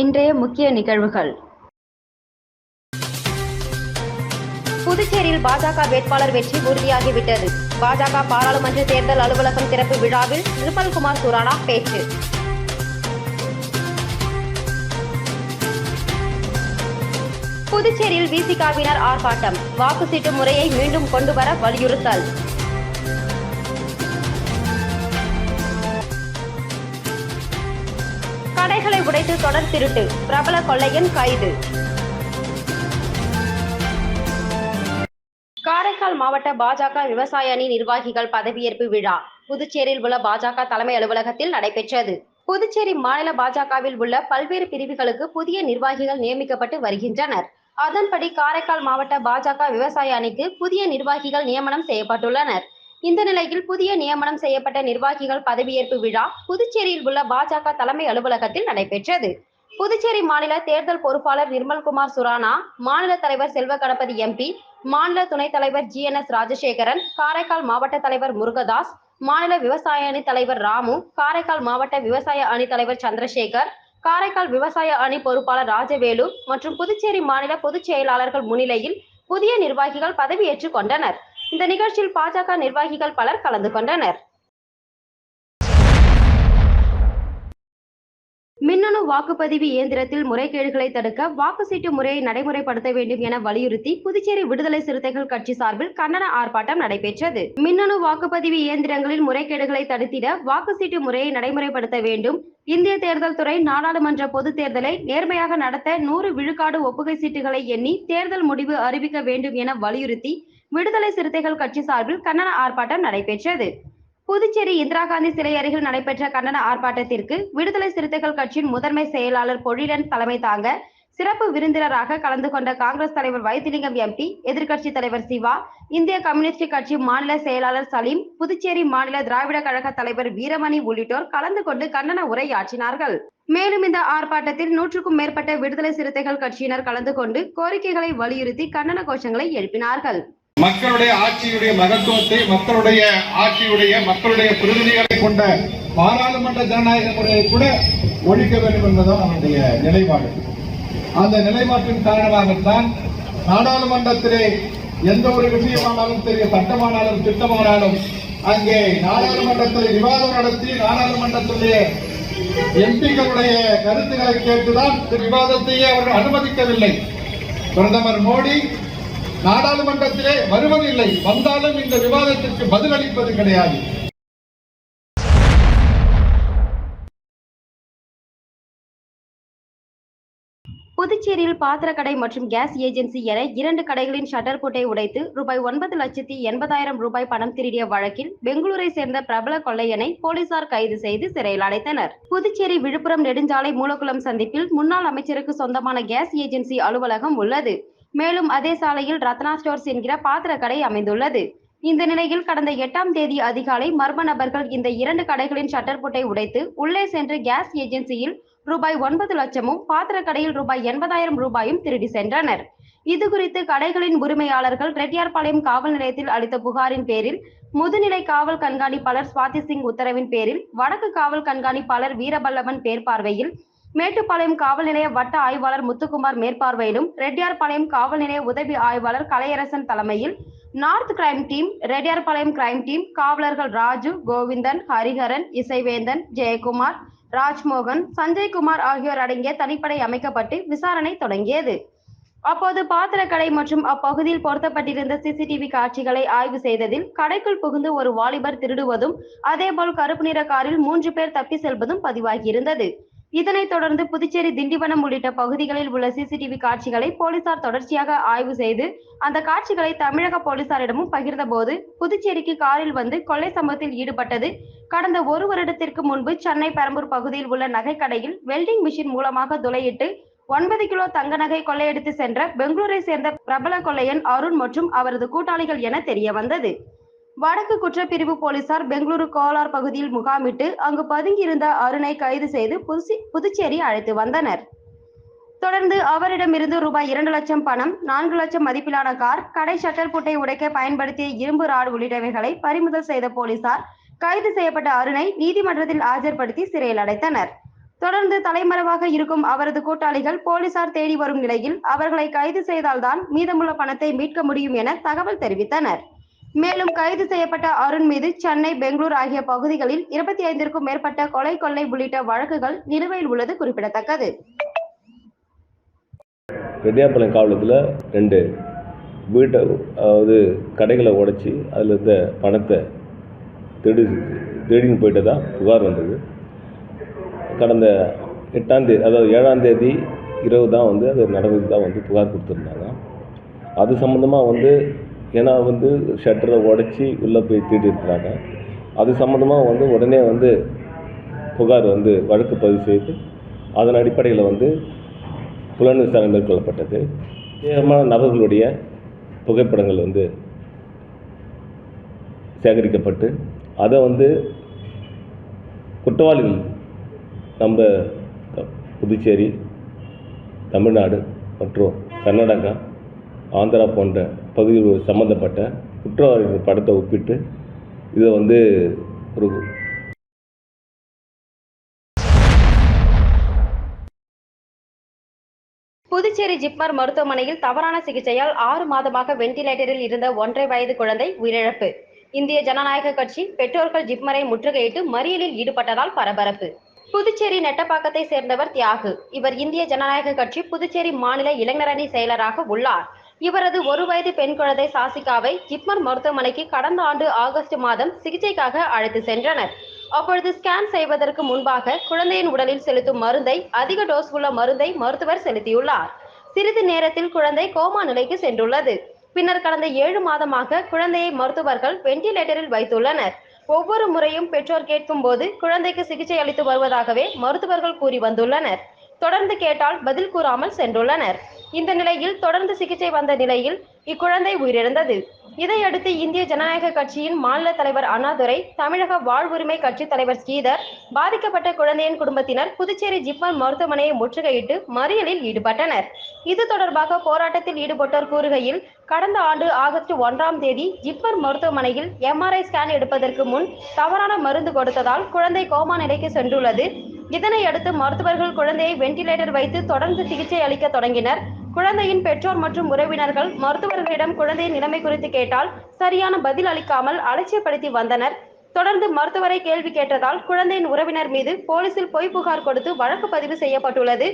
இன்றைய முக்கிய நிகழ்வுகள். புதுச்சேரியில் பாஜக வேட்பாளர் வெற்றி உறுதியாகிவிட்டது. பாஜக பாராளுமன்ற தேர்தல் அலுவலகம் திறப்பு விழாவில் நிர்மல்குமார் சுரானா பேச்சு. புதுச்சேரியில் விசிகாவினர் ஆர்ப்பாட்டம். வாக்கு சீட்டு முறையை மீண்டும் கொண்டுவர வலியுறுத்தல். கடைகளை உடைத்து தொடர் திருட்டு. பிரபல கொள்ளையன் கைது. காரைக்கால் மாவட்ட பாஜக விவசாய அணி நிர்வாகிகள் பதவியேற்பு விழா. புதுச்சேரியில் உள்ள பாஜக தலைமை அலுவலகத்தில் நடைபெற்றது. புதுச்சேரி மாநில பாஜகவில் உள்ள பல்வேறு பிரிவுகளுக்கு புதிய நிர்வாகிகள் நியமிக்கப்பட்டு வருகின்றனர். அதன்படி காரைக்கால் மாவட்ட பாஜக விவசாய அணிக்கு புதிய நிர்வாகிகள் நியமனம் செய்யப்பட்டுள்ளனர். இந்த நிலையில் புதிய நியமனம் செய்யப்பட்ட நிர்வாகிகள் பதவியேற்பு விழா புதுச்சேரியில் உள்ள பாஜக தலைமை அலுவலகத்தில் நடைபெற்றது. புதுச்சேரி மாநில தேர்தல் பொறுப்பாளர் நிர்மல்குமார் சுரானா மாநில தலைவர் செல்வ கணபதி எம்பி மாநில துணைத் தலைவர் G N S Rajasekaran Karaikal மாவட்ட தலைவர் முருகதாஸ் மாநில விவசாய அணி தலைவர் ராமு காரைக்கால் மாவட்ட விவசாய அணி தலைவர் சந்திரசேகர் காரைக்கால் விவசாய அணி பொறுப்பாளர் ராஜவேலு மற்றும் புதுச்சேரி மாநில பொதுச் செயலாளர்கள் முன்னிலையில் புதிய நிர்வாகிகள் பதவியேற்றுக் கொண்டனர். இந்த நிகழ்ச்சியில் பாஜக நிர்வாகிகள் பலர் கலந்து கொண்டனர். மின்னணு வாக்குப்பதிவு இயந்திரத்தில் முறைகேடுகளை தடுக்க வாக்கு சீட்டு முறையை நடைமுறைப்படுத்த வேண்டும் என வலியுறுத்தி புதுச்சேரி விடுதலை சிறுத்தைகள் கட்சி சார்பில் கண்டன ஆர்ப்பாட்டம் நடைபெற்றது. மின்னணு வாக்குப்பதிவு இயந்திரங்களில் முறைகேடுகளை தடுத்திட வாக்கு சீட்டு முறையை நடைமுறைப்படுத்த வேண்டும். இந்திய தேர்தல் துறை நாடாளுமன்ற பொது தேர்தலை நேர்மையாக நடத்த நூறு விழுக்காடு ஒப்புகை சீட்டுகளை எண்ணி தேர்தல் முடிவு அறிவிக்க வேண்டும் என வலியுறுத்தி விடுதலை சிறுத்தைகள் கட்சி சார்பில் கண்டன ஆர்ப்பாட்டம் நடைபெற்றது. புதுச்சேரி இந்திரா காந்தி சிலை அருகில் நடைபெற்ற கண்டன ஆர்ப்பாட்டத்திற்கு விடுதலை சிறுத்தைகள் கட்சியின் முதன்மை செயலாளர் பொழிலன் தலைமை தாங்க சிறப்பு விருந்தினராக கலந்து கொண்ட காங்கிரஸ் தலைவர் வைத்திலிங்கம் எம்பி எதிர்க்கட்சி தலைவர் சிவா இந்திய கம்யூனிஸ்ட் கட்சி மாநில செயலாளர் சலீம் புதுச்சேரி மாநில திராவிட கழக தலைவர் வீரமணி உள்ளிட்டோர் கலந்து கொண்டு கண்டன உரையாற்றினார்கள். மேலும் இந்த ஆர்ப்பாட்டத்தில் நூற்றுக்கும் மேற்பட்ட விடுதலை சிறுத்தைகள் கட்சியினர் கலந்து கொண்டு கோரிக்கைகளை வலியுறுத்தி கண்டன கோஷங்களை எழுப்பினார்கள். மக்களுடைய ஆட்சியுடைய மகத்துவத்தை மக்களுடைய ஆட்சியுடைய மக்களுடைய பிரதிநிதிகளை கொண்ட பாராளுமன்ற ஜனநாயக முறையை கூட ஒழிக்க வேண்டும் என்பதுதான் நம்முடைய நிலைப்பாடு. அந்த நிலைப்பாட்டின் காரணமாகத்தான் நாடாளுமன்றத்திலே எந்த ஒரு விஷயமானாலும் சரி சட்டமானாலும் திட்டமானாலும் அங்கே நாடாளுமன்றத்தில் விவாதம் நடத்தி நாடாளுமன்றத்திலே எம்பிக்களுடைய கருத்துக்களை கேட்டுதான் விவாதத்தையே அவர்கள் அனுமதிக்கவில்லை. பிரதமர் மோடி நாடாளுமன்றத்திலே வருவதில்லை வந்தாலும் இந்த விவாதத்திற்கு பதிலளிப்பது கிடையாது. புதுச்சேரியில் பாத்திரக்கடை மற்றும் கேஸ் ஏஜென்சி என இரண்டு கடைகளின் ஷட்டர் பூட்டை உடைத்து ரூபாய் ஒன்பது லட்சத்தி எண்பதாயிரம் ரூபாய் பணம் திருடிய வழக்கில் பெங்களூரை சேர்ந்த பிரபல கொள்ளையனை போலீசார் கைது செய்து சிறையில் அடைத்தனர். புதுச்சேரி விழுப்புரம் நெடுஞ்சாலை மூலக்குளம் சந்திப்பில் முன்னாள் அமைச்சருக்கு சொந்தமான கேஸ் ஏஜென்சி அலுவலகம் உள்ளது. மேலும் அதே சாலையில் ரத்னா ஸ்டோர்ஸ் என்கிற பாத்திரக்கடை அமைந்துள்ளது. இந்த நிலையில் கடந்த எட்டாம் தேதி அதிகாலை மர்ம நபர்கள் இந்த இரண்டு கடைகளின் ஷட்டர் பூட்டை உடைத்து உள்ளே சென்று கேஸ் ஏஜென்சியில் ரூபாய் ஒன்பது லட்சமும் பாத்திரக்கடையில் ரூபாய் எண்பதாயிரம் ரூபாயும் திருடி சென்றனர். இது குறித்து கடைகளின் உரிமையாளர்கள் ரெட்டியார்பாளையம் காவல் நிலையத்தில் அளித்த புகாரின் பேரில் முதுநிலை காவல் கண்காணிப்பாளர் சுவாதி சிங் உத்தரவின் பேரில் வடக்கு காவல் கண்காணிப்பாளர் வீரபல்லவன் பேர்பார்வையில் மேட்டுப்பாளையம் காவல் நிலைய வட்ட ஆய்வாளர் முத்துக்குமார் மேற்பார்வையிலும் ரெட்டியார்பாளையம் காவல் நிலைய உதவி ஆய்வாளர் கலையரசன் தலைமையில் north crime team Reddiarpalayam crime team காவலர்கள் ராஜு கோவிந்தன் ஹரிஹரன் இசைவேந்தன் ஜெயக்குமார் ராஜ்மோகன் சஞ்சய்குமார் ஆகியோர் அடங்கிய தனிப்படை அமைக்கப்பட்டு விசாரணை தொடங்கியது. அப்போது பாத்திரக்கடை மற்றும் அப்பகுதியில் பொருத்தப்பட்டிருந்த சிசிடிவி காட்சிகளை ஆய்வு செய்ததில் கடைக்குள் புகுந்து ஒரு வாலிபர் திருடுவதும் அதேபோல் கருப்பு நிற காரில் மூன்று பேர் தப்பி செல்வதும் பதிவாகியிருந்தது. இதனைத் தொடர்ந்து புதுச்சேரி திண்டிவனம் உள்ளிட்ட பகுதிகளில் உள்ள சிசிடிவி காட்சிகளை போலீசார் தொடர்ச்சியாக ஆய்வு செய்து அந்த காட்சிகளை தமிழக போலீசாரிடமும் பகிர்ந்தபோது புதுச்சேரிக்கு காரில் வந்து கொள்ளை சம்பவத்தில் ஈடுபட்டது. கடந்த ஒரு வருடத்திற்கு முன்பு சென்னை பெரம்பூர் பகுதியில் உள்ள நகைக்கடையில் வெல்டிங் மிஷின் மூலமாக துளையிட்டு ஒன்பது கிலோ தங்க நகை கொள்ளையடித்து சென்ற பெங்களூரை சேர்ந்த பிரபல கொள்ளையன் அருண் மற்றும் அவரது கூட்டாளிகள் என தெரிய வந்தது வடக்கு குற்றப்பிரிவு போலீசார் பெங்களூரு கோலார் பகுதியில் முகாமிட்டு அங்கு பதுங்கியிருந்த அருணை கைது செய்து புதுசி- புதுச்சேரி அழைத்து வந்தனர். தொடர்ந்து அவரிடமிருந்து ரூபாய் இரண்டு லட்சம் பணம் நான்கு லட்சம் மதிப்பிலான கார் கடை ஷட்டர் பூட்டை உடைக்க பயன்படுத்திய இரும்பு ராடு உள்ளிட்டவைகளை பறிமுதல் செய்த போலீசார் கைது செய்யப்பட்ட அருணை நீதிமன்றத்தில் ஆஜர்படுத்தி சிறையில் அடைத்தனர். தொடர்ந்து தலைமறைவாக இருக்கும் அவரது கூட்டாளிகள் போலீசார் தேடி வரும் நிலையில் அவர்களை கைது செய்தால்தான் மீதமுள்ள பணத்தை மீட்க முடியும் என தகவல் தெரிவித்தனர். மேலும் கைது செய்யப்பட்ட அருண் மீது சென்னை பெங்களூர் ஆகிய பகுதிகளில் இருபத்தி ஐந்திற்கும் மேற்பட்ட கொலை கொள்ளை உள்ளிட்ட வழக்குகள் நிலுவையில் உள்ளது குறிப்பிடத்தக்கது. ரெட்டியார்பாளையம் காவலத்தில் ரெண்டு வீட்டை அதாவது கடைகளை உடைச்சி அதில் இருந்த பணத்தை தேடி தேடின்னு போயிட்டு தான் புகார் வந்தது. கடந்த எட்டாந்தேதி அதாவது ஏழாந்தேதி இரவு தான் வந்து அது நடந்தது தான் வந்து புகார் கொடுத்துருந்தாங்க. அது சம்மந்தமாக வந்து ஏன்னா வந்து ஷட்டரை உடச்சி உள்ளே போய் திருடி இருக்கிறாங்க அது சம்மந்தமாக வந்து உடனே வந்து புகார் வந்து வழக்கு பதிவு செய்து அதன் அடிப்படையில் வந்து புலன் விசாரணை மேற்கொள்ளப்பட்டது. தீவிரமான நபர்களுடைய புகைப்படங்கள் வந்து சேகரிக்கப்பட்டு அதை வந்து குற்றவாளிகள் நம்ம புதுச்சேரி தமிழ்நாடு மற்றும் கர்நாடகா ஆந்திரா போன்ற பகுதிகள் சம்மந்தப்பட்ட குற்றவாளிகள் படத்தை ஒப்பிட்டு இதை வந்து ஒரு புதுச்சேரி ஜிப்மர் மருத்துவமனையில் தவறான சிகிச்சையால் ஆறு மாதமாக வெண்டிலேட்டரில் இருந்த ஒன்றரை வயது குழந்தை உயிரிழப்பு. இந்திய ஜனநாயக கட்சி பெற்றோர்கள் ஜிப்மரை முற்றுகையிட்டு மறியலில் ஈடுபட்டதால் பரபரப்பு. புதுச்சேரி நெட்டப்பாக்கத்தை சேர்ந்தவர் தியாகு. இவர் இந்திய ஜனநாயக கட்சி புதுச்சேரி மாநில இளைஞரணி செயலராக உள்ளார். இவரது ஒரு வயது பெண் குழந்தை சாசிகாவை ஜிப்மர் மருத்துவமனைக்கு கடந்த ஆண்டு ஆகஸ்ட் மாதம் சிகிச்சைக்காக அழைத்து சென்றனர். அப்பொழுது ஸ்கேன் செய்வதற்கு முன்பாக குழந்தையின் உடலில் செலுத்தும் மருந்தை அதிக டோஸ் உள்ள மருந்தை மருத்துவர் செலுத்தியுள்ளார். சிறிது நேரத்தில் குழந்தை கோமா நிலைக்கு சென்றுள்ளது. பின்னர் கடந்த ஏழு மாதமாக குழந்தையை மருத்துவர்கள் வெண்டிலேட்டரில் வைத்துள்ளனர். ஒவ்வொரு முறையும் பெற்றோர் கேட்கும் போது குழந்தைக்கு சிகிச்சை அளித்து வருவதாகவே மருத்துவர்கள் கூறி வந்துள்ளனர். தொடர்ந்து கேட்டால் பதில் கூறாமல் சென்றுள்ளனர். இந்த நிலையில் தொடர்ந்து சிகிச்சை வந்த நிலையில் இக்குழந்தை உயிரிழந்தது. இதையடுத்து இந்திய ஜனநாயக கட்சியின் மாநில தலைவர் அண்ணாதுரை தமிழக வாழ்வுரிமை கட்சி தலைவர் ஸ்ரீதர் பாதிக்கப்பட்ட குழந்தையின் குடும்பத்தினர் புதுச்சேரி ஜிப்மர் மருத்துவமனையை முற்றுகையிட்டு மறியலில் ஈடுபட்டனர். இது தொடர்பாக போராட்டத்தில் ஈடுபட்டோர் கூறுகையில் கடந்த ஆண்டு ஆகஸ்ட் ஒன்றாம் தேதி ஜிப்மர் மருத்துவமனையில் எம்ஆர்ஐ ஸ்கேன் எடுப்பதற்கு முன் தவறான மருந்து கொடுத்ததால் குழந்தை கோமா நிலைக்கு சென்றுள்ளது. இதனை அடுத்து மருத்துவர்கள் குழந்தையை வெண்டிலேட்டர் வைத்து தொடர்ந்து சிகிச்சை அளிக்க தொடங்கினர். குழந்தையின் பெற்றோர் மற்றும் உறவினர்கள் மருத்துவர்களிடம் குழந்தையின் நிலைமை குறித்து கேட்டால் சரியான பதில் அளிக்காமல் அலட்சியப்படுத்தி வந்தனர். தொடர்ந்து மருத்துவரை கேள்வி கேட்டதால் குழந்தையின் உறவினர் மீது போலீசில் பொய் புகார் கொடுத்து வழக்கு பதிவு செய்யப்பட்டுள்ளது.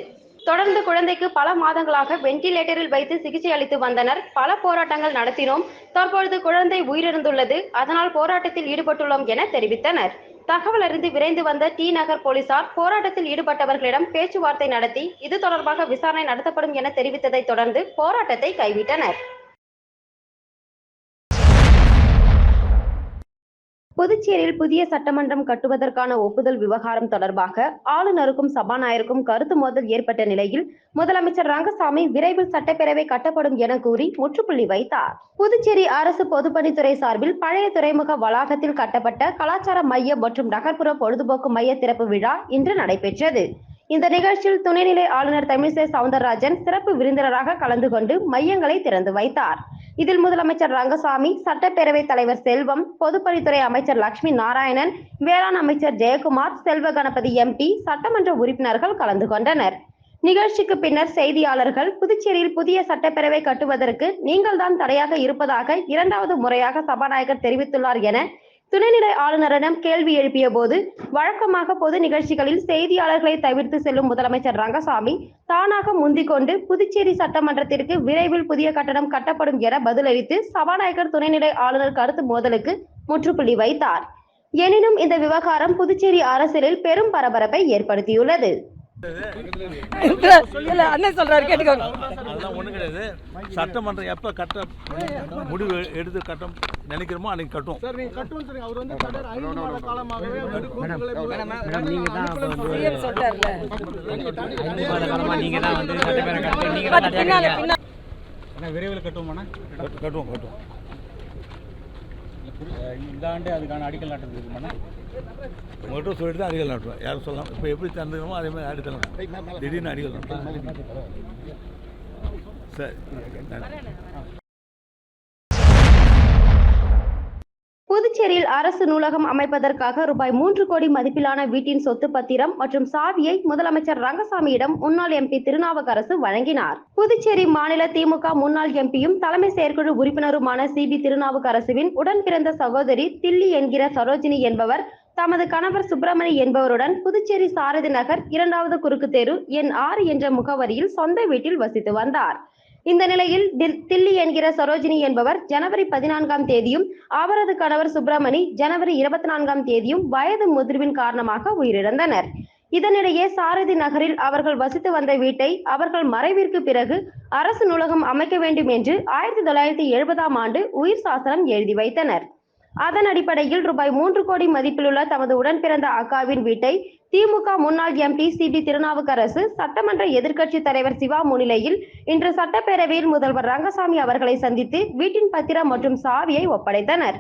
தொடர்ந்து குழந்தைக்கு பல மாதங்களாக வெண்டிலேட்டரில் வைத்து சிகிச்சை அளித்து வந்தனர். பல போராட்டங்கள் நடத்தினோம். தற்பொழுது குழந்தை உயிரிழந்துள்ளது. அதனால் போராட்டத்தில் ஈடுபட்டுள்ளோம் என தெரிவித்தனர். தகவல் அறிந்து விரைந்து வந்த டி நகர் போலீசார் போராட்டத்தில் ஈடுபட்டவர்களிடம் பேச்சுவார்த்தை நடத்தி இது தொடர்பாக விசாரணை நடத்தப்படும் என தெரிவித்ததை தொடர்ந்து போராட்டத்தை கைவிட்டனர். புதுச்சேரியில் புதிய சட்டமன்றம் கட்டுவதற்கான ஒப்புதல் விவகாரம் தொடர்பாக ஆளுநருக்கும் சபாநாயகருக்கும் கருத்து மோதல் ஏற்பட்ட நிலையில் முதலமைச்சர் ரங்கசாமி விரைவில் சட்டப்பேரவை கட்டப்படும் என கூறி முற்றுப்புள்ளி வைத்தார். புதுச்சேரி அரசு பொதுப்பணித்துறை சார்பில் பழைய துறைமுக வளாகத்தில் கட்டப்பட்ட கலாச்சார மையம் மற்றும் நகர்ப்புற பொழுதுபோக்கு மைய திறப்பு விழா இன்று நடைபெற்றது. இந்த நிகழ்ச்சியில் துணைநிலை ஆளுநர் தமிழிசை சவுந்தரராஜன் சிறப்பு விருந்தினராக கலந்து கொண்டு மையங்களை திறந்து வைத்தார். இதில் முதலமைச்சர் ரங்கசாமி சட்டப்பேரவைத் தலைவர் செல்வம் பொதுப்பணித்துறை அமைச்சர் லட்சுமி நாராயணன் வேளாண் அமைச்சர் ஜெயக்குமார் செல்வ கணபதி எம்பி சட்டமன்ற உறுப்பினர்கள் கலந்து கொண்டனர். நிகழ்ச்சிக்கு பின்னர் செய்தியாளர்கள் புதுச்சேரியில் புதிய சட்டப்பேரவை கட்டுவதற்கு நீங்கள்தான் தடையாக இருப்பதாக இரண்டாவது முறையாக சபாநாயகர் தெரிவித்துள்ளார் என துணைநிலை ஆளுநரிடம் கேள்வி எழுப்பிய போது வழக்கமாக பொது நிகழ்ச்சிகளில் செய்தியாளர்களை தவிர்த்து செல்லும் முதலமைச்சர் ரங்கசாமி தானாக முந்திக்கொண்டு புதுச்சேரி சட்டமன்றத்திற்கு விரைவில் புதிய கட்டடம் கட்டப்படும் என பதிலளித்து சபாநாயகர் துணைநிலை ஆளுநர் கருத்து மோதலுக்கு முற்றுப்புள்ளி வைத்தார். எனினும் இந்த விவகாரம் புதுச்சேரி அரசியலில் பெரும் பரபரப்பை ஏற்படுத்தியுள்ளது. இல்ல அண்ணன் சொல்றாரு கேட்டுக்கோங்க. அதெல்லாம் ஒன்றும் கிடையாது. சட்டமன்றம் எப்போ கட்ட முடிவு எடுத்து கட்ட நினைக்கிறோமோ அன்னைக்கு கட்டும் சொல்றாருல. நீங்க தான் வந்து சட்டப்பேரவை கட்டி நீங்க பட் பின்னால பின்னால. ஆனா விரைவில் கட்டுவோமாண்ணா? கட்டு- கட்டுவோம் கட்டுவோம். இந்த ஆண்டு அதுக்கான அடிக்கல் நாட்டம் இருக்குமாண்ணா உங்கள்கிட்ட சொல்லிட்டு தான் அடிக்கல் நட்டுவோம் யாரும் சொல்லலாம்? இப்போ எப்படி தந்துக்கணுமோ அதே மாதிரி அடித்தலாம் திடீர்னு அடிக்கல் நட்டுவோம் சரி நன்றி புதுச்சேரி புதுச்சேரியில் அரசு நூலகம் அமைப்பதற்காக ரூபாய் மூன்று கோடி மதிப்பிலான வீட்டின் சொத்து பத்திரம் மற்றும் சாவியை முதலமைச்சர் ரங்கசாமியிடம் முன்னாள் எம்பி திருநாவுக்கரசு வழங்கினார். புதுச்சேரி மாநில திமுக முன்னாள் எம்பியும் தலைமை செயற்குழு உறுப்பினருமான சி பி திருநாவுக்கரசுவின் உடன் பிறந்த சகோதரி தில்லி என்கிற சரோஜினி என்பவர் தமது கணவர் சுப்பிரமணி என்பவருடன் புதுச்சேரி சாரதி நகர் இரண்டாவது குறுக்கு தெரு எண் ஆறு என்ற முகவரியில் சொந்த வீட்டில் வசித்து வந்தார். இந்த நிலையில் தில்லி என்கிற சரோஜினி என்பவர் ஜனவரி பதினான்காம் தேதியும் அவரது கணவர் சுப்பிரமணி ஜனவரி இருபத்தி நான்காம் தேதியும் வயது முதிர்வின் காரணமாக உயிரிழந்தனர். இதனிடையே சாரதி நகரில் அவர்கள் வசித்து வந்த வீட்டை அவர்கள் மறைவிற்கு பிறகு அரசு நூலகம் அமைக்க வேண்டும் என்று ஆயிரத்தி தொள்ளாயிரத்தி எழுபதாம் ஆண்டு உயிர் சாசனம் எழுதி வைத்தனர். அதன் அடிப்படையில் ரூபாய் மூன்று கோடி மதிப்பிலுள்ள தமது உடன் பிறந்த அக்காவின் வீட்டை திமுக முன்னாள் எம்பி சி பி திருநாவுக்கரசு சட்டமன்ற எதிர்க்கட்சி தலைவர் சிவா முன்னிலையில் இன்று சட்டப்பேரவையில் முதல்வர் ரங்கசாமி அவர்களை சந்தித்து வீட்டின் பத்திரம் மற்றும் சாவியை ஒப்படைத்தனர்.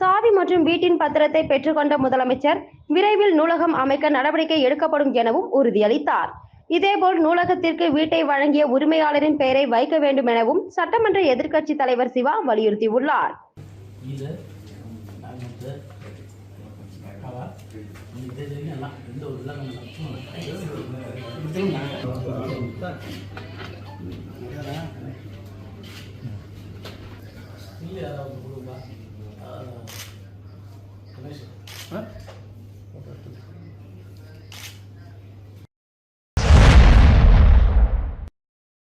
சாவி மற்றும் வீட்டின் பத்திரத்தை பெற்றுக்கொண்ட முதலமைச்சர் விரைவில் நூலகம் அமைக்க நடவடிக்கை எடுக்கப்படும் எனவும் உறுதியளித்தார். இதேபோல் நூலகத்திற்கு வீட்டை வழங்கிய உரிமையாளரின் பெயரை வைக்க வேண்டும் எனவும் சட்டமன்ற எதிர்க்கட்சி தலைவர் சிவா வலியுறுத்தியுள்ளார் இது நாங்கள் அக்காவா இது தெரியும் எல்லாம் எந்த ஒரு இல்லாமல் இல்லை யாராவது கொடுப்பா ரமேஷ் ஆ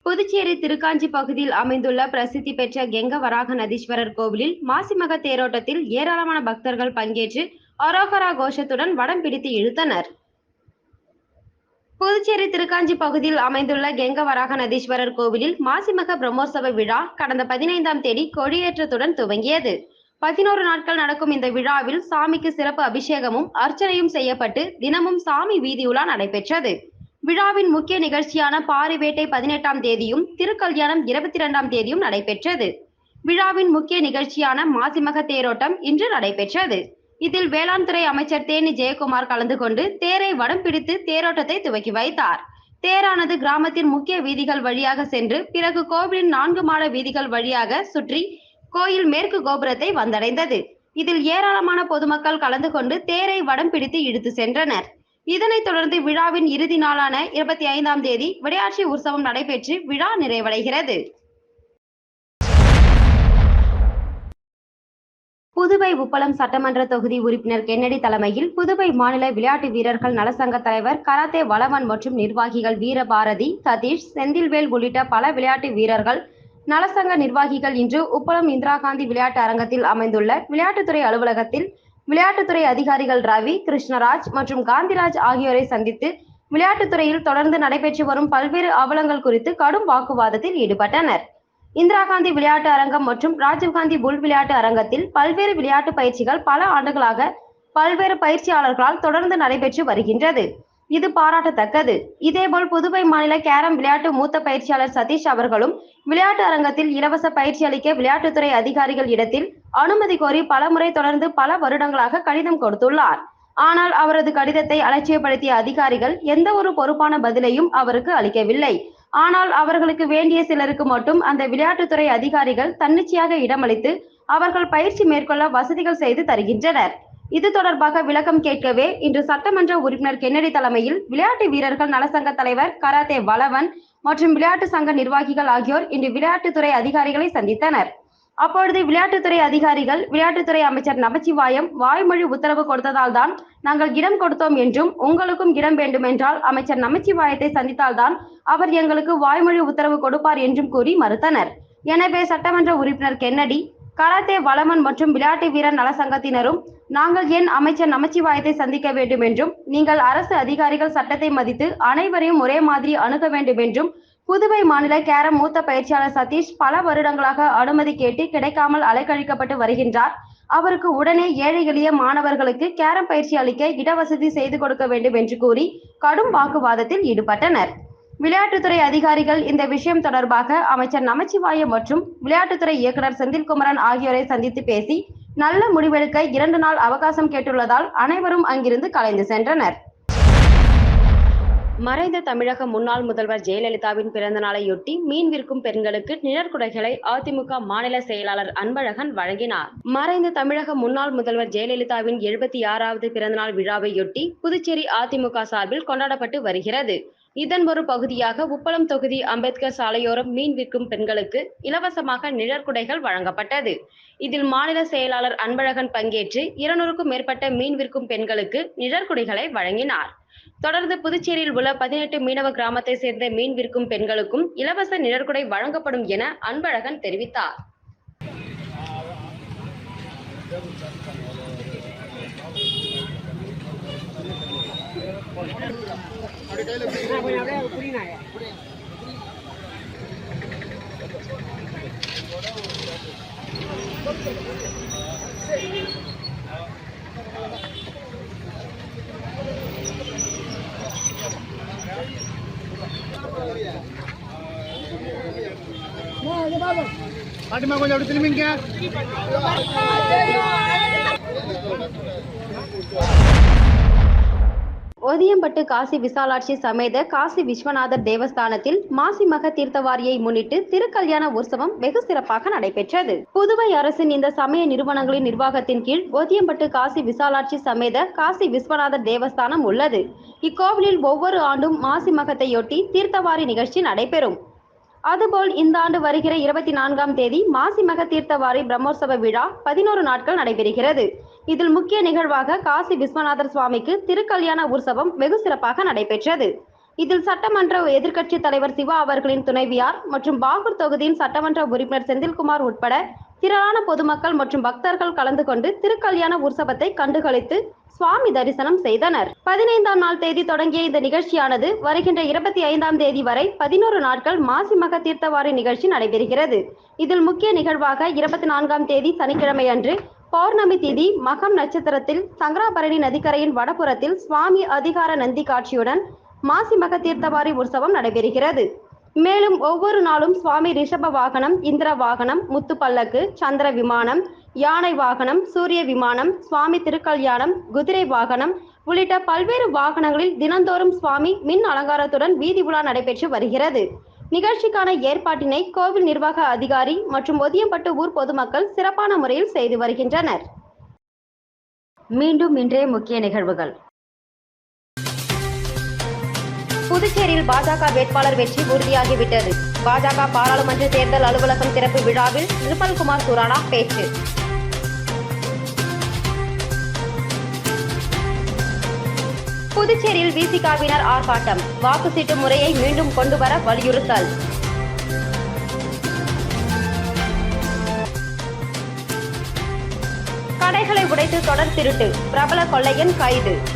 புதுச்சேரி திருக்காஞ்சி பகுதியில் அமைந்துள்ள பிரசித்தி பெற்ற கெங்க வராக நதீஸ்வரர் கோவிலில் மாசிமக தேரோட்டத்தில் ஏராளமான பக்தர்கள் பங்கேற்று அரோகரா கோஷத்துடன் வடம் பிடித்து இழுத்தனர். புதுச்சேரி திருக்காஞ்சி பகுதியில் அமைந்துள்ள கெங்கவராக நதீஸ்வரர் கோவிலில் மாசிமக பிரம்மோற்சவ விழா கடந்த பதினைந்தாம் தேதி கொடியேற்றத்துடன் துவங்கியது. பதினோரு நாட்கள் நடக்கும் இந்த விழாவில் சாமிக்கு சிறப்பு அபிஷேகமும் அர்ச்சனையும் செய்யப்பட்டு தினமும் சாமி வீதியுலா நடைபெற்றது. விழாவின் முக்கிய நிகழ்ச்சியான பாரிவேட்டை பதினெட்டாம் தேதியும் திருக்கல்யாணம் இருபத்தி இரண்டாம் தேதியும் நடைபெற்றது. விழாவின் முக்கிய நிகழ்ச்சியான மாசிமக தேரோட்டம் இன்று நடைபெற்றது. இதில் வேளாண் துறை அமைச்சர் தேனி ஜெயக்குமார் கலந்து கொண்டு தேரை வடம் பிடித்து தேரோட்டத்தை துவக்கி வைத்தார். தேரானது கிராமத்தின் முக்கிய வீதிகள் வழியாக சென்று பிறகு கோவிலின் நான்கு மாட வீதிகள் வழியாக சுற்றி கோயில் மேற்கு கோபுரத்தை வந்தடைந்தது. இதில் ஏராளமான பொதுமக்கள் கலந்து கொண்டு தேரை வடம் பிடித்து இழுத்து சென்றனர். இதனைத் தொடர்ந்து விழாவின் இறுதி நாளான இருபத்தி ஐந்தாம் தேதி விடையாட்சி உற்சவம் நடைபெற்று விழா நிறைவடைகிறது. புதுவை உப்பளம் சட்டமன்ற தொகுதி உறுப்பினர் கென்னடி தலைமையில் புதுவை மாநில விளையாட்டு வீரர்கள் நலசங்க தலைவர் கராத்தே வளவன் மற்றும் நிர்வாகிகள் வீரபாரதி சதீஷ் செந்தில்வேல் உள்ளிட்ட பல விளையாட்டு வீரர்கள் நலசங்க நிர்வாகிகள் இன்று உப்பளம் இந்திரா காந்தி விளையாட்டு அரங்கத்தில் அமைந்துள்ள விளையாட்டுத்துறை அலுவலகத்தில் விளையாட்டுத்துறை அதிகாரிகள் ரவி கிருஷ்ணராஜ் மற்றும் காந்திராஜ் ஆகியோரை சந்தித்து விளையாட்டுத்துறையில் தொடர்ந்து நடைபெற்று வரும் பல்வேறு அவலங்கள் குறித்து கடும் வாக்குவாதத்தில் ஈடுபட்டனர். இந்திரா காந்தி விளையாட்டு அரங்கம் மற்றும் ராஜீவ்காந்தி புல் விளையாட்டு அரங்கத்தில் பல்வேறு விளையாட்டு பயிற்சிகள் பல ஆண்டுகளாக பல்வேறு பயிற்சியாளர்களால் தொடர்ந்து நடைபெற்று வருகின்றது. இது பாராட்டத்தக்கது. இதேபோல் புதுவை மாநில கேரம் விளையாட்டு மூத்த பயிற்சியாளர் சதீஷ் அவர்களும் விளையாட்டு அரங்கத்தில் இலவச பயிற்சி அளிக்க விளையாட்டுத்துறை அதிகாரிகள் இடத்தில் அனுமதி கோரி பலமுறை தொடர்ந்து பல வருடங்களாக கடிதம் கொடுத்துள்ளார். ஆனால் அவரது கடிதத்தை அலட்சியப்படுத்திய அதிகாரிகள் எந்த ஒரு பொறுப்பான பதிலையும் அவருக்கு அளிக்கவில்லை. ஆனால் அவர்களுக்கு வேண்டிய சிலருக்கு மட்டும் அந்த விளையாட்டுத்துறை அதிகாரிகள் தன்னிச்சையாக இடமளித்து அவர்கள் பயிற்சி மேற்கொள்ள வசதிகள் செய்து தருகின்றனர். இது தொடர்பாக விளக்கம் கேட்கவே இன்று சட்டமன்ற உறுப்பினர் கென்னடி தலைமையில் விளையாட்டு வீரர்கள் நலசங்க தலைவர் கராத்தே வளவன் மற்றும் விளையாட்டு சங்க நிர்வாகிகள் ஆகியோர் இன்று விளையாட்டுத்துறை அதிகாரிகளை சந்தித்தனர். அப்பொழுது விளையாட்டுத்துறை அதிகாரிகள் விளையாட்டுத்துறை அமைச்சர் நமச்சிவாயம் வாய்மொழி உத்தரவு கொடுத்ததால் தான் நாங்கள் இடம் கொடுத்தோம் என்றும் உங்களுக்கும் இடம் வேண்டுமென்றால் அமைச்சர் நமச்சிவாயத்தை சந்தித்தால்தான் அவர் எங்களுக்கு வாய்மொழி உத்தரவு கொடுப்பார் என்றும் கூறி மறுத்தனர். எனவே சட்டமன்ற உறுப்பினர் கென்னடி கராத்தே வளமன் மற்றும் விளையாட்டு வீரர் நலசங்கத்தினரும் நாங்கள் ஏன் அமைச்சர் நமச்சிவாயத்தை சந்திக்க வேண்டும் என்றும் நீங்கள் அரசு அதிகாரிகள் சட்டத்தை மதித்து அனைவரையும் ஒரே மாதிரி அணுக வேண்டும் என்றும் புதுவை மாநில கேரம் மூத்த பயிற்சியாளர் சதீஷ் பல வருடங்களாக அனுமதி கேட்டு கிடைக்காமல் அலைக்கழிக்கப்பட்டு வருகின்றார். அவருக்கு உடனே ஏழை எளிய மாணவர்களுக்கு கேரம் பயிற்சி அளிக்க இடவசதி செய்து கொடுக்க வேண்டும் என்று கூறி கடும் வாக்குவாதத்தில் ஈடுபட்டனர். விளையாட்டுத்துறை அதிகாரிகள் இந்த விஷயம் தொடர்பாக அமைச்சர் நமச்சிவாயம் மற்றும் விளையாட்டுத்துறை இயக்குனர் செந்தில்குமரன் ஆகியோரை சந்தித்து பேசி நல்ல முடிவெடுக்க இரண்டு நாள் அவகாசம் கேட்டுள்ளதால் அனைவரும் அங்கிருந்து கலைந்து சென்றனர். மறைந்த தமிழக முன்னாள் முதல்வர் ஜெயலலிதாவின் பிறந்த நாளையொட்டி மீன் விற்கும் பெண்களுக்கு நிழற்குடைகளை அதிமுக மாநில செயலாளர் அன்பழகன் வழங்கினார். மறைந்த தமிழக முன்னாள் முதல்வர் ஜெயலலிதாவின் எழுபத்தி ஆறாவது பிறந்தநாள் விழாவையொட்டி புதுச்சேரி அதிமுக சார்பில் கொண்டாடப்பட்டு வருகிறது. இதன் ஒரு பகுதியாக உப்பளம் தொகுதி அம்பேத்கர் சாலையோரம் மீன் விற்கும் பெண்களுக்கு இலவசமாக நிழற்குடைகள் வழங்கப்பட்டது. இதில் மாநில செயலாளர் அன்பழகன் பங்கேற்று இருநூறுக்கும் மேற்பட்ட மீன் விற்கும் பெண்களுக்கு நிழற்குடைகளை வழங்கினார். தொடர்ந்து புதுச்சேரியில் உள்ள பதினெட்டு மீனவ கிராமத்தை சேர்ந்த மீன் விற்கும் பெண்களுக்கும் இலவச நிழற்குடை வழங்கப்படும் என அன்பழகன் தெரிவித்தார். ஒதியம்பட்டு காசி விசாலாட்சி சமேத காசி விஸ்வநாதர் தேவஸ்தானத்தில் மாசி மக தீர்த்தவாரியை முன்னிட்டு திருக்கல்யாண உற்சவம் வெகு சிறப்பாக நடைபெற்றது. புதுவை அரசின் இந்த சமய நிறுவனங்களின் நிர்வாகத்தின் கீழ் ஒதியம்பட்டு காசி விசாலாட்சி சமேத காசி விஸ்வநாதர் தேவஸ்தானம் உள்ளது. இக்கோவிலில் ஒவ்வொரு ஆண்டும் மாசி மகத்தையொட்டி தீர்த்தவாரி நிகழ்ச்சி நடைபெறும். அதுபோல் இந்த ஆண்டு வருகிற இருபத்தி நான்காம் தேதி மாசி மக தீர்த்தவாரி பிரம்மோற்சவ விழா பதினோரு நாட்கள் நடைபெறுகிறது. இதில் முக்கிய நிகழ்வாக காசி விஸ்வநாதர் சுவாமிக்கு திருக்கல்யாண உற்சவம் வெகு சிறப்பாக நடைபெற்றது. இதில் சட்டமன்ற எதிர்க்கட்சி தலைவர் சிவா அவர்களின் துணைவியார் மற்றும் பாகூர் தொகுதியின் சட்டமன்ற உறுப்பினர் செந்தில்குமார் உட்பட திரளான பொதுமக்கள் மற்றும் பக்தர்கள் கலந்து கொண்டு திருக்கல்யாண உற்சவத்தை கண்டுகளித்து சுவாமி தரிசனம் செய்தனர். பதினைந்தாம் நாள் தேதி தொடங்கிய இந்த நிகழ்ச்சியானது வருகின்ற இருபத்தி ஐந்தாம் தேதி வரை பதினோரு நாட்கள் மாசி மக தீர்த்தவாரி நிகழ்ச்சி நடைபெறுகிறது. இதில் முக்கிய நிகழ்வாக இருபத்தி நான்காம் தேதி சனிக்கிழமை அன்று பௌர்ணமி திதி மகம் நட்சத்திரத்தில் சங்கராபரணி நதிக்கரையின் வடபுறத்தில் சுவாமி அதிகார நந்தி காட்சியுடன் மாசி மக தீர்த்தவாரி உற்சவம் நடைபெறுகிறது. மேலும் ஒவ்வொரு நாளும் சுவாமி ரிஷப வாகனம் இந்திர வாகனம் முத்து பல்லக்கு சந்திர விமானம் யானை வாகனம் சூரிய விமானம் சுவாமி திருக்கல்யாணம் குதிரை வாகனம் உள்ளிட்ட பல்வேறு வாகனங்களில் தினந்தோறும் சுவாமி மின் அலங்காரத்துடன் வீதி உலா நடைபெற்று வருகிறது. நிகழ்ச்சிக்கான ஏற்பாட்டினை கோவில் நிர்வாக அதிகாரி மற்றும் ஒதியம்பட்டு ஊர் பொதுமக்கள் சிறப்பான முறையில் செய்து வருகின்றனர். மீண்டும் இன்றைய முக்கிய நிகழ்வுகள். புதுச்சேரியில் பாஜக வேட்பாளர் வெற்றி உறுதியாகிவிட்டது. பாஜக பாராளுமன்ற தேர்தல் அலுவலகம் திறப்பு விழாவில் நிர்மல்குமார் சுரானா பேச்சு. புதுச்சேரியில் விசிகாவினர் ஆர்ப்பாட்டம். வாக்கு சீட்டு முறையை மீண்டும் கொண்டுவர வலியுறுத்தல். கடைகளை உடைத்து தொடர் திருட்டு. பிரபல கொள்ளையன் கைது.